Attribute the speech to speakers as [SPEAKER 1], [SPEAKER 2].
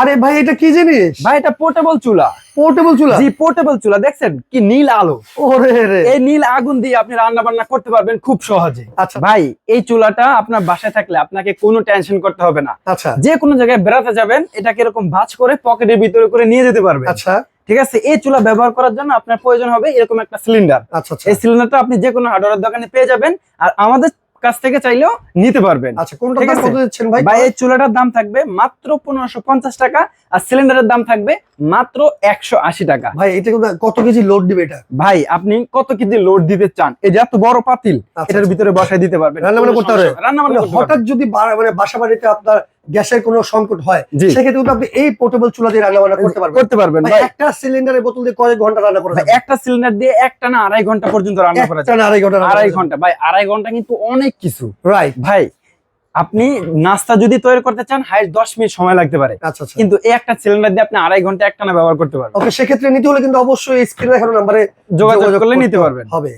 [SPEAKER 1] আরে ভাই এটা কি জিনিস?
[SPEAKER 2] ভাই এটা পোর্টেবল চুলা।
[SPEAKER 1] পোর্টেবল চুলা?
[SPEAKER 2] জি পোর্টেবল চুলা। দেখছেন কি নীল আলো?
[SPEAKER 1] ওরে রে।
[SPEAKER 2] এই নীল আগুন দিয়ে আপনি রান্না বান্না করতে পারবেন খুব সহজে।
[SPEAKER 1] আচ্ছা।
[SPEAKER 2] ভাই এই চুলাটা আপনার বাসায় থাকলে আপনাকে কোনো টেনশন করতে হবে না।
[SPEAKER 1] আচ্ছা।
[SPEAKER 2] যে কোনো জায়গায় বেড়াতে যাবেন এটাকে এরকম ভাঁজ করে পকেটের ভিতরে করে নিয়ে যেতে পারবেন।
[SPEAKER 1] আচ্ছা।
[SPEAKER 2] ঠিক আছে? এই চুলা ব্যবহার করার জন্য আপনার প্রয়োজন হবে এরকম একটা সিলিন্ডার
[SPEAKER 1] আচ্ছা আচ্ছা।
[SPEAKER 2] এই সিলিন্ডারটা আপনি যে কোনো হার্ডওয়্যার দোকানে পেয়ে যাবেন। আর আমাদের কাছ থেকে চাইলেও নিতে পারবেন।
[SPEAKER 1] আচ্ছা কোনটা কত দিচ্ছেন ভাই?
[SPEAKER 2] ভাই এই চুলাটার দাম থাকবে মাত্র পনেরোশো পঞ্চাশ টাকা আর সিলিন্ডারের দাম থাকবে মাত্র একশো আশি টাকা।
[SPEAKER 1] ভাই এটা কত কেজি লোড দিবে এটা?
[SPEAKER 2] ভাই আপনি কত কেজি লোড দিতে চান? এই যে এত বড় পাতিল
[SPEAKER 1] আচ্ছা,
[SPEAKER 2] এটার
[SPEAKER 1] আচ্ছা।
[SPEAKER 2] ভিতরে বসায় দিতে পারবেন। কোনো
[SPEAKER 1] করতে পারবে?
[SPEAKER 2] রান্নাবান্না
[SPEAKER 1] মানে হঠাৎ যদি মানে বাসা বাড়িতে আপনার গ্যাসের কোনো সংকট হয় সেক্ষেত্রে কিন্তু আপনি এই পোর্টেবল চুলা দিয়ে রান্না বান্না করতে পারবেন
[SPEAKER 2] করতে
[SPEAKER 1] একটা সিলিন্ডারের বোতল দিয়ে কয়েক ঘণ্টা রান্না করে
[SPEAKER 2] একটা সিলিন্ডার দিয়ে একটা না আড়াই ঘণ্টা পর্যন্ত রান্না করা যায়
[SPEAKER 1] আড়াই ঘণ্টা
[SPEAKER 2] আড়াই ঘণ্টা। ভাই আড়াই ঘণ্টা কিন্তু অনেক কিছু।
[SPEAKER 1] রাইট
[SPEAKER 2] ভাই আপনি নাস্তা যদি তৈরি করতে চান হাই দশ মিনিট সময় লাগতে পারে।
[SPEAKER 1] আচ্ছা আচ্ছা।
[SPEAKER 2] কিন্তু এই একটা সিলিন্ডার দিয়ে আপনি আড়াই ঘণ্টা একটানা ব্যবহার করতে পারবেন।
[SPEAKER 1] ওকে সেক্ষেত্রে নিতে হলে কিন্তু অবশ্যই স্ক্রিনে দেখানো নাম্বারে
[SPEAKER 2] যোগাযোগ করলে নিতে পারবেন।
[SPEAKER 1] হবে।